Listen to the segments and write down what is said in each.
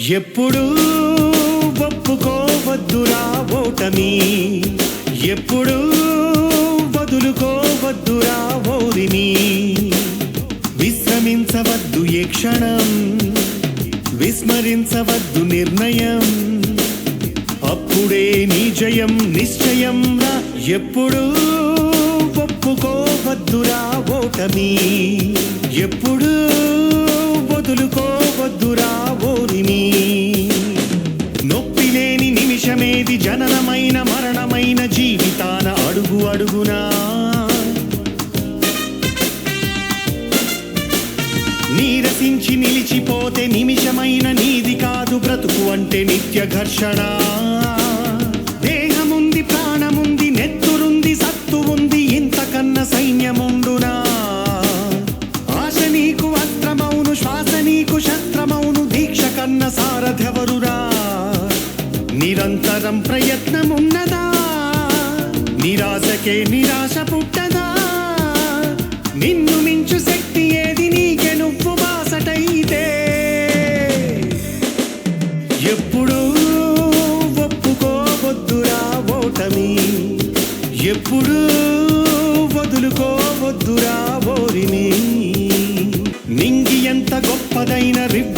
ఎప్పుడు ఒప్పుకోవద్దురా ఓటమి. ఎప్పుడు వదులుకోవద్దురా ఓరిమి. విశ్రమించవద్దు ఏ క్షణం. విస్మరించవద్దు నిర్ణయం. అప్పుడే నీ జయం నిశ్చయం రా. ఎప్పుడు ఒప్పుకోవద్దురా ఓటమి. ఎప్పుడు ఇది జననమైన మరణమైన జీవితాన అడుగు అడుగునా. నీరసించి నిలిచిపోతే నిమిషమైన నీది కాదు బ్రతుకు అంటే నిత్య ఘర్షణ. దేహముంది ప్రాణముంది నెత్తురుంది సత్తు ఉంది ఇంతకన్న సైన్యముండునా. ఆశ నీకు అస్త్రమౌను శ్వాస నీకు శస్త్రమౌను దీక్ష కన్న సారథెవరురా నిరంతరం ప్రయత్నమున్నదా? నిరాశకే నిరాశ పుట్టదా? నిన్ను మించు శక్తి ఏది నీకే నువ్వు బాసటైతే? ఎప్పుడు ఒప్పుకోవద్దురా ఓటమి. ఎప్పుడు వదులుకోవద్దురా ఓరిని. నింగి ఎంత గొప్పదైన రిప్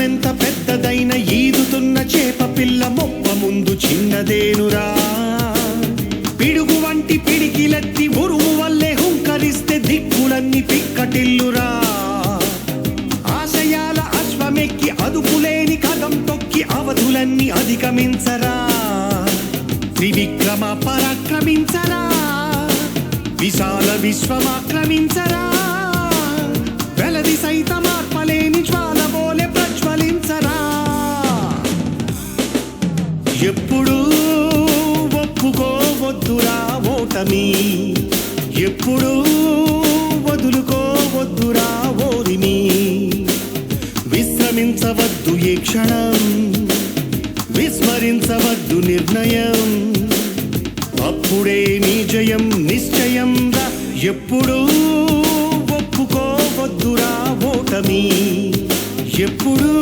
ఎంత పెద్దదైన ఈదుతున్న చేప పిల్ల మొప్ప ముందు చిన్నదేనురా. పిడుగు వంటి పిడికిలెత్తి ఉరుము వల్లే హుంకరిస్తే దిక్కులన్నీ పిక్కటిల్లురా. ఆశయాల అశ్వమెక్కి అదుపులేని కదం తొక్కి అవధులన్నీ అధిగమించరా. త్రివిక్రమ పరాక్రమించరా. విశాల విశ్వమాక్రమించరా. వెలది సైతమార్పలేని జ్వాల ఎప్పుడూ ఒప్పుకోవద్దురా ఓటమి. ఎప్పుడు వదులుకోవద్దురా ఓరిమి. విశ్రమించవద్దు ఈ క్షణం. విస్మరించవద్దు నిర్ణయం. అప్పుడే నీ జయం నిశ్చయం రా. ఎప్పుడు ఒప్పుకోవద్దురా ఓటమి. ఎప్పుడూ